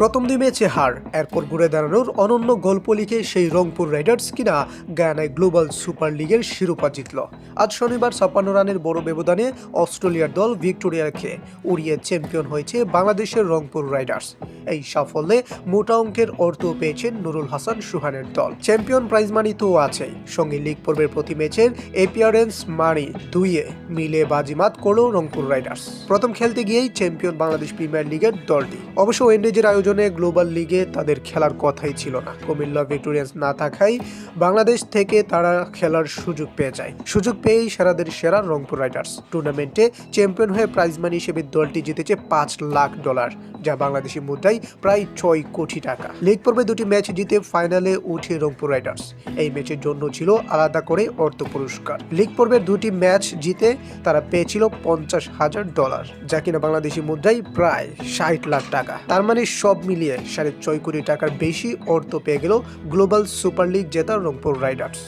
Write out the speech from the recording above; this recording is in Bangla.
প্রথম দুই ম্যাচে হার। এরপর ঘুরে দাঁড়ানোর অনন্য গল্প লিখে সেই রংপুর রাইডার্স কিনা গায়ানায় গ্লোবাল সুপার লিগের শিরোপা জিতল। আজ শনিবার ছাপ্পান্ন রানের বড় ব্যবধানে অস্ট্রেলিয়ার দল ভিক্টোরিয়াকে উড়িয়ে চ্যাম্পিয়ন হয়েছে বাংলাদেশের রংপুর রাইডার্স। এই সাফল্যে মোটা অঙ্কের অর্থ পেয়েছেন নুরুল হাসান সুহানের দল। চ্যাম্পিয়ন প্রাইজ মানি তো আছেই। সঙ্গে লিগ পর্বের প্রতি ম্যাচের এপিয়ারেন্স মানি দুইয়ে মিলে বাজিমাত করল রংপুর রাইডার্স। প্রথম খেলতে গিয়েই চ্যাম্পিয়ন বাংলাদেশ প্রিমিয়ার লিগের দলটি। অবশ্য ওয়েন্ডিজের আয়োজনে গ্লোবাল লিগে তাদের খেলার কথাই ছিল না। কুমিল্লা ভিক্টোরিয়ান্স না থাকায় বাংলাদেশ থেকে তারা খেলার সুযোগ পেয়ে যায়। সুযোগ পেয়েই সেরাদের সেরা রংপুর রাইডার্স। টুর্নামেন্টে চ্যাম্পিয়ন হয়ে প্রাইজ মানি হিসেবে দলটি জিতেছে পাঁচ লাখ ডলার, যা বাংলাদেশি মুদ্রায় প্রায় ছয় কোটি টাকা। লিগ পর্বে দুটি ম্যাচ জিতে ফাইনালে উঠে রংপুর রাইডার্স। এই ম্যাচের জন্য ছিল আলাদা করে অর্থ পুরস্কার। লিগ পর্বের দুটি ম্যাচ জিতে তারা পেয়েছিল পঞ্চাশ হাজার ডলার, যা কিনা বাংলাদেশি মুদ্রায় প্রায় ষাট লাখ টাকা। তার মানে সব মিলিয়ে সাড়ে ছয় কোটি টাকার বেশি অর্থ পেয়ে গেল গ্লোবাল সুপার লিগ জেতা রংপুর রাইডার্স।